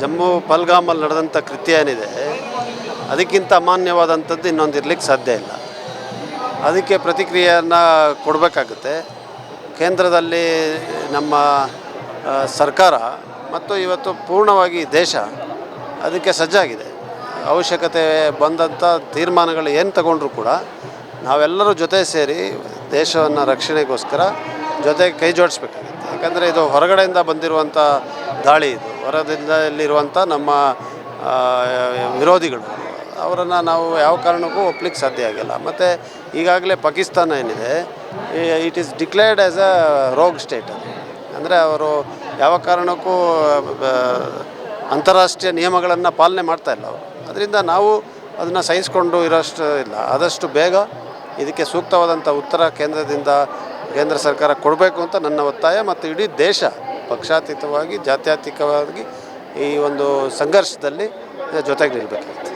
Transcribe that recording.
ಜಮ್ಮು ಪಲ್ಗಾಮಲ್ಲಿ ನಡೆದಂಥ ಕೃತ್ಯ ಏನಿದೆ, ಅದಕ್ಕಿಂತ ಅಮಾನ್ಯವಾದಂಥದ್ದು ಇನ್ನೊಂದು ಇರಲಿಕ್ಕೆ ಸಾಧ್ಯ ಇಲ್ಲ. ಅದಕ್ಕೆ ಪ್ರತಿಕ್ರಿಯೆಯನ್ನು ಕೊಡಬೇಕಾಗುತ್ತೆ. ಕೇಂದ್ರದಲ್ಲಿ ನಮ್ಮ ಸರ್ಕಾರ ಮತ್ತು ಇವತ್ತು ಪೂರ್ಣವಾಗಿ ದೇಶ ಅದಕ್ಕೆ ಸಜ್ಜಾಗಿದೆ. ಅವಶ್ಯಕತೆ ಬಂದಂಥ ತೀರ್ಮಾನಗಳು ಏನು ತಗೊಂಡ್ರೂ ಕೂಡ ನಾವೆಲ್ಲರೂ ಜೊತೆ ಸೇರಿ ದೇಶವನ್ನು ರಕ್ಷಣೆಗೋಸ್ಕರ ಜೊತೆ ಕೈ ಜೋಡಿಸ್ಬೇಕಾಗುತ್ತೆ ಯಾಕಂದರೆ ಇದು ಹೊರಗಡೆಯಿಂದ ಬಂದಿರುವಂಥ ದಾಳಿ ಇದು. ಹೊರದಿಂದ ಇಲ್ಲಿರುವಂಥ ನಮ್ಮ ವಿರೋಧಿಗಳು, ಅವರನ್ನು ನಾವು ಯಾವ ಕಾರಣಕ್ಕೂ ಒಪ್ಲಿಕ್ಕೆ ಸಾಧ್ಯ ಆಗಿಲ್ಲ. ಮತ್ತು ಈಗಾಗಲೇ ಪಾಕಿಸ್ತಾನ ಏನಿದೆ it is declared as a rogue state ಅದು. ಅಂದರೆ ಅವರು ಯಾವ ಕಾರಣಕ್ಕೂ ಅಂತಾರಾಷ್ಟ್ರೀಯ ನಿಯಮಗಳನ್ನು ಪಾಲನೆ ಮಾಡ್ತಾ ಇಲ್ಲ ಅವರು. ಅದರಿಂದ ನಾವು ಅದನ್ನು ಸಹಿಸ್ಕೊಂಡು ಇರೋಷ್ಟು ಇಲ್ಲ. ಆದಷ್ಟು ಬೇಗ ಇದಕ್ಕೆ ಸೂಕ್ತವಾದಂಥ ಉತ್ತರ ಕೇಂದ್ರದಿಂದ ಕೇಂದ್ರ ಸರ್ಕಾರ ಕೊಡಬೇಕು ಅಂತ ನನ್ನ ಒತ್ತಾಯ. ಮತ್ತು ಇಡೀ ದೇಶ ಪಕ್ಷಾತೀತವಾಗಿ ಜಾತ್ಯತೀತವಾಗಿ ಈ ಒಂದು ಸಂಘರ್ಷದಲ್ಲಿ ಜೊತೆಗೆ ನಿಲ್ಲಬೇಕಾಗುತ್ತೆ